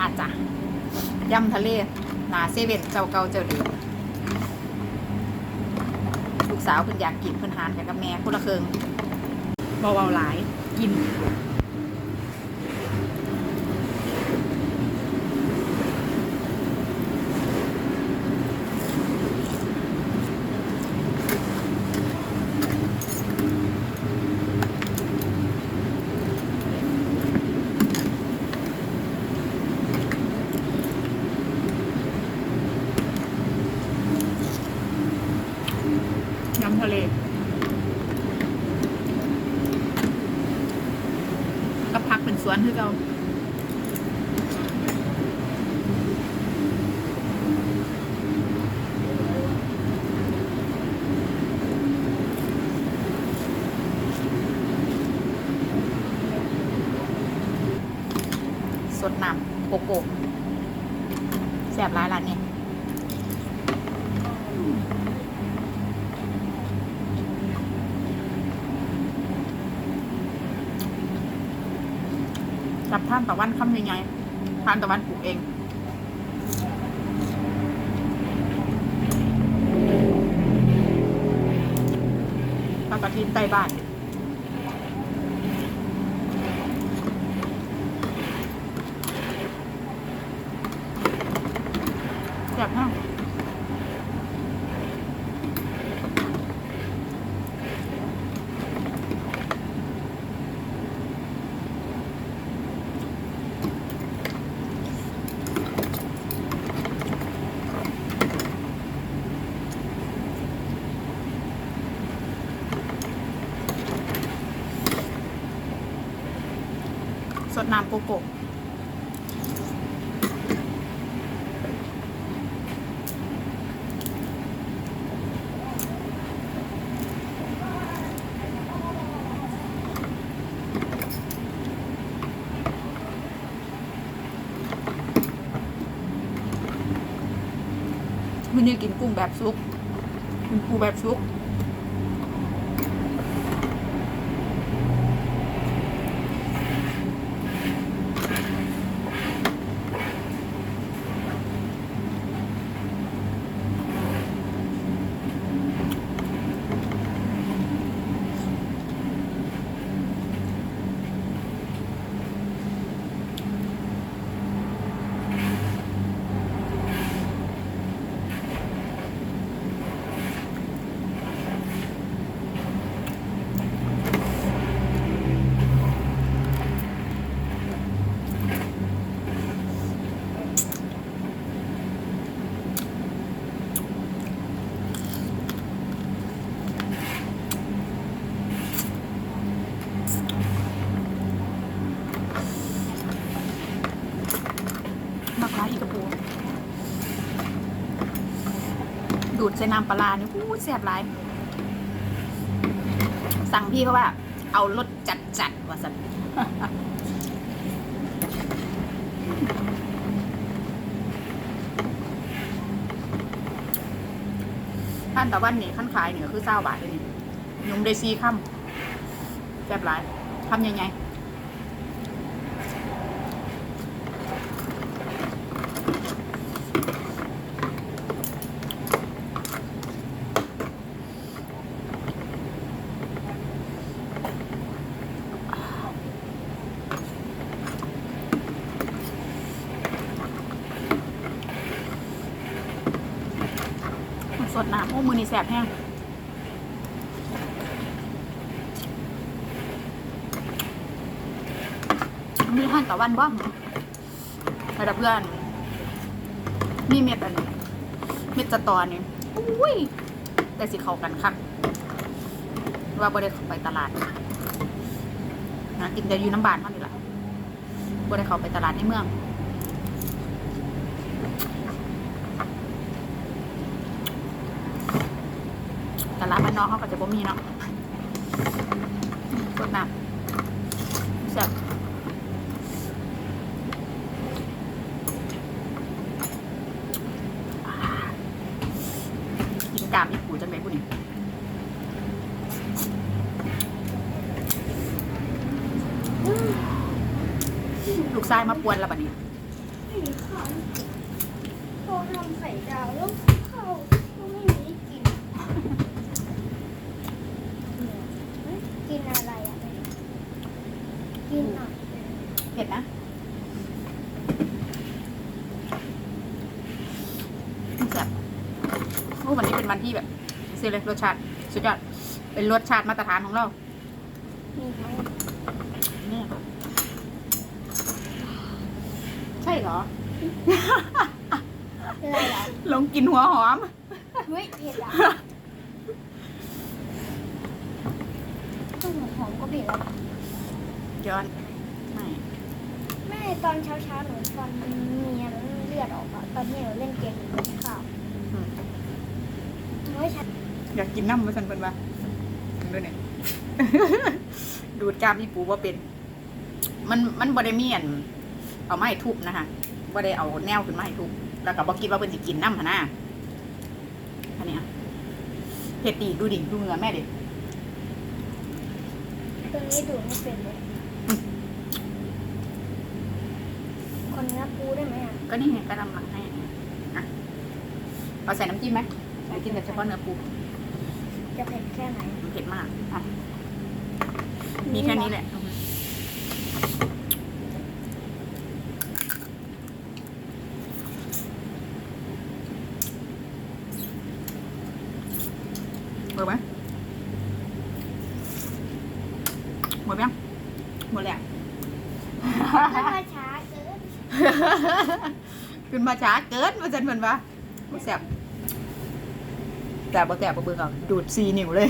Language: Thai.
มาจ้ะยำทะเลหนาเซเว่นเจ้าเก่าเจ้าเดิมลูกสาวเพิ่นอยากกินเพิ่นหานกันกับแม่คนละเคิงเบาๆหลายกิน ยำทะเลก็พักเป็น สวนคือเราสดน้ำโกโก้แสบร้ายร้านนี้ รับท่านตะวันคำยังไงทานตะวันปลูกเองปลากระทินใต้บ้านแซ่บมา ดน้ำโกโก้วันนี้กินกุ้งแบบซุปกินปูแบบซุปะอีกระปูดูดใส่น้ำปลาร้านี่อู้แซ่บหลาย สั่งพี่เขาว่า เอารสจัดจัดว่าสันท่านแตะวันนี่ขั้นขายเนี่ยคือเศร้าบาทเลยนี่ยุ่มได้ซีค่ำแซ่บหลายทำยังไง สดน้ำโอ้มือนี่แสบแห้งมีท่านตะวันบ้างระดับเพื่อนมีเม็ดอันนี้เม็ดสตอนี่อุ้ย แต่สิเขากันคักว่าบ่ได้เข้าไปตลาดนะกินแต่อยู่น้ำบานเท่านี้ละบ่ได้เข้าไปตลาดในเมือง ตลาดบ้านนอกเขาก็จะบ่ มีเนาะกดน้ำแซ่บกินกามอีปูจังไงผู้นี้ลูกชายมาปวนแล้วบัดนี้ไม่มีข้าวพอทำไข่ดาวแล้วข้าวก็ไม่มีกิน กินอะไรอะแม่กินหน่อยเผ็ดนะแซ่บโอ้วันนี้เป็นวันที่แบบซีเลยรสชาติ สุดยอด เป็นรสชาติมาตรฐานของเรามีไหมเนี่ยใช่เหรอเป็นอะไรเหรอลองกินหัวหอมเฮ้ยเผ็ดอะต้นหอม ก็เผ็ดแล้วย้อนไม่แม่ตอนเช้าเช้าๆหนูตอนมีอะไรเลือดออกอะตอนที่หนูเล่นเกมหนูกินข้าวอืมหนูไม่ใช่อยากกินน้ำมาสันเป็นปะดูเนี่ย ดูดกล้ามพี่ปูว่าเป็น มันมันบริเมียน เอาไม้ทุบนะคะบ่ได้เอาแนวขึ้นมาให้ทุบแล้วก็บอกคิดว่าเป็นสิกินน้ำหนนะอันเนี้ยเผ็ดดีดูดิดูเหงื่อแม่ดิ ตัวนี้ดูดไม่เป็นเลยอืมคนเนื้อปูได้ไหมอะก็นี่ไงก็ทำหลังให้อะเอาใส่น้ำจิ้มไหมเอากินแต่เฉพาะเนื้อปูจะเผ็ดแค่ไหนมันเผ็ดมากอะมีแค่นี้แหละอือฮึเปิดไหมห มดยังหมดแล้วถ้ามาช้าเกินขึ้นมาช้าเกินมาจันเหมือนปะบ่แสบแสบบ่แสบบ่เบิ่งเอาดูดซีนิ้วเลย